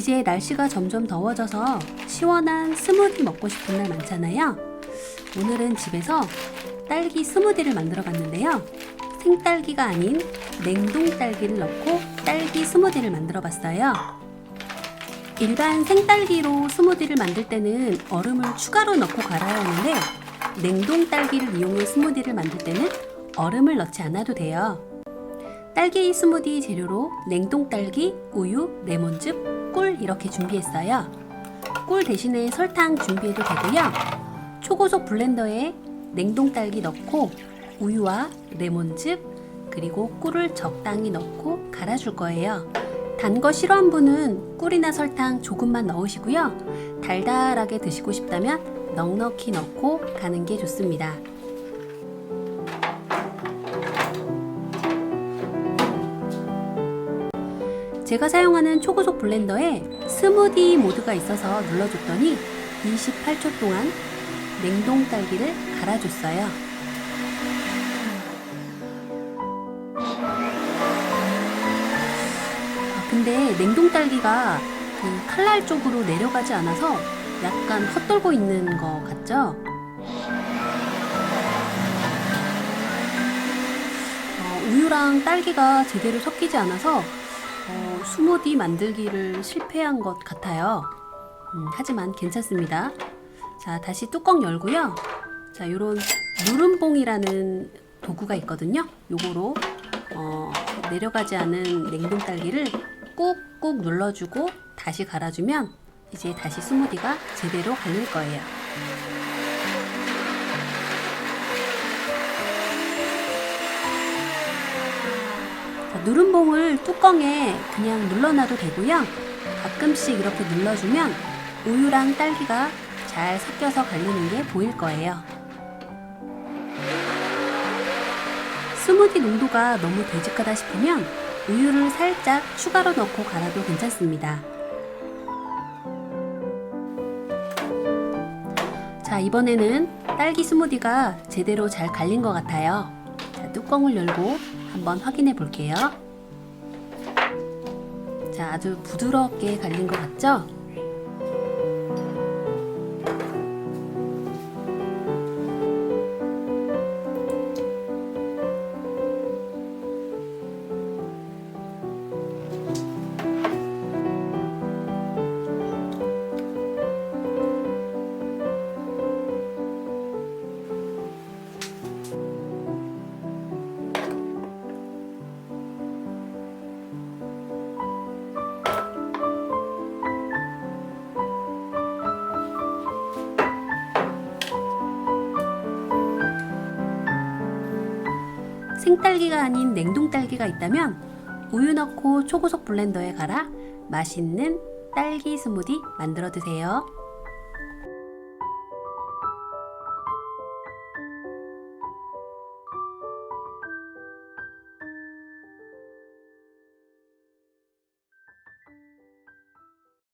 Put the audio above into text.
이제 날씨가 점점 더워져서 시원한 스무디 먹고 싶은 날 많잖아요. 오늘은 집에서 딸기 스무디를 만들어 봤는데요. 생딸기가 아닌 냉동 딸기를 넣고 딸기 스무디를 만들어 봤어요. 일반 생딸기로 스무디를 만들 때는 얼음을 추가로 넣고 갈아야 하는데 냉동 딸기를 이용해 스무디를 만들 때는 얼음을 넣지 않아도 돼요. 딸기 스무디 재료로 냉동 딸기, 우유, 레몬즙, 꿀 이렇게 준비했어요. 꿀 대신에 설탕 준비해도 되고요. 초고속 블렌더에 냉동 딸기 넣고 우유와 레몬즙 그리고 꿀을 적당히 넣고 갈아줄 거예요. 단 거 싫어하는 분은 꿀이나 설탕 조금만 넣으시고요. 달달하게 드시고 싶다면 넉넉히 넣고 가는 게 좋습니다. 제가 사용하는 초고속 블렌더에 스무디 모드가 있어서 눌러줬더니 28초 동안 냉동 딸기를 갈아줬어요. 아, 근데 냉동 딸기가 그 칼날 쪽으로 내려가지 않아서 약간 헛돌고 있는 것 같죠? 어, 우유랑 딸기가 제대로 섞이지 않아서 어, 스무디 만들기를 실패한 것 같아요. 음, 하지만 괜찮습니다. 자, 다시 뚜껑 열고요. 자, 요런 누름봉이라는 도구가 있거든요. 요거로 어, 내려가지 않은 냉동 딸기를 꾹꾹 눌러주고 다시 갈아주면 이제 다시 스무디가 제대로 갈릴 거예요. 누름봉을 뚜껑에 그냥 눌러놔도 되고요. 가끔씩 이렇게 눌러주면 우유랑 딸기가 잘 섞여서 갈리는 게 보일 거예요. 스무디 농도가 너무 되직하다 싶으면 우유를 살짝 추가로 넣고 갈아도 괜찮습니다. 자, 이번에는 딸기 스무디가 제대로 잘 갈린 것 같아요. 자, 뚜껑을 열고 한번 확인해 볼게요. 자, 아주 부드럽게 갈린 것 같죠? 생딸기가 아닌 냉동 딸기가 있다면 우유 넣고 초고속 블렌더에 갈아 맛있는 딸기 스무디 만들어 드세요.